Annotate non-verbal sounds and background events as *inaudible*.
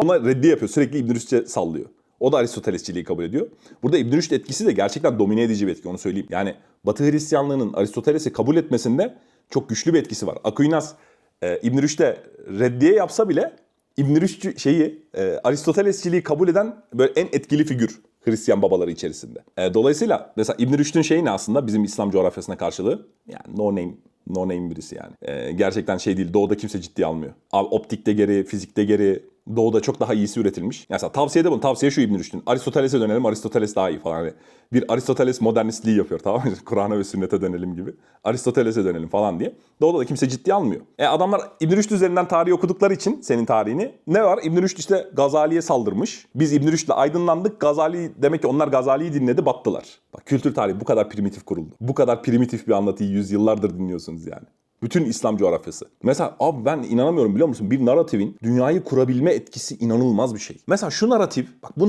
falan ona reddi yapıyor. Sürekli İbn Rüşd'e sallıyor. O da Aristotelesçiliği kabul ediyor. Burada İbn Rüşd etkisi de gerçekten domine edici bir etki onu söyleyeyim. Yani Batı Hristiyanlığının Aristoteles'i kabul etmesinde çok güçlü bir etkisi var. Aquinas e, İbn Rüşd'e reddiye yapsa bile İbn Rüşd şeyi e, Aristotelesçiliği kabul eden böyle en etkili figür Hristiyan babaları içerisinde. E, dolayısıyla mesela İbn Rüşd'ün şeyi ne aslında bizim İslam coğrafyasına karşılığı? Yani no name no name birisi yani. E, gerçekten şey değil. Doğuda kimse ciddiye almıyor. Abi, optikte geri, fizikte geri. Doğuda çok daha iyisi üretilmiş. Mesela tavsiye de bunu. Tavsiye şu İbn Rüşd'ün. Aristoteles'e dönelim. Aristoteles daha iyi falan. Hani bir Aristoteles modernistliği yapıyor tamam mı? *laughs* Kur'an'a ve sünnete dönelim gibi. Aristoteles'e dönelim falan diye. Doğuda da kimse ciddiye almıyor. E adamlar İbn Rüşd üzerinden tarihi okudukları için senin tarihini ne var? İbn Rüşd işte Gazali'ye saldırmış. Biz İbn Rüşd'le aydınlandık. Gazali demek ki onlar Gazali'yi dinledi battılar. Bak kültür tarihi bu kadar primitif kuruldu. Bu kadar primitif bir anlatıyı yüzyıllardır dinliyorsunuz yani. Bütün İslam coğrafyası. Mesela abi ben inanamıyorum biliyor musun? Bir narratifin dünyayı kurabilme etkisi inanılmaz bir şey. Mesela şu narratif, bak bu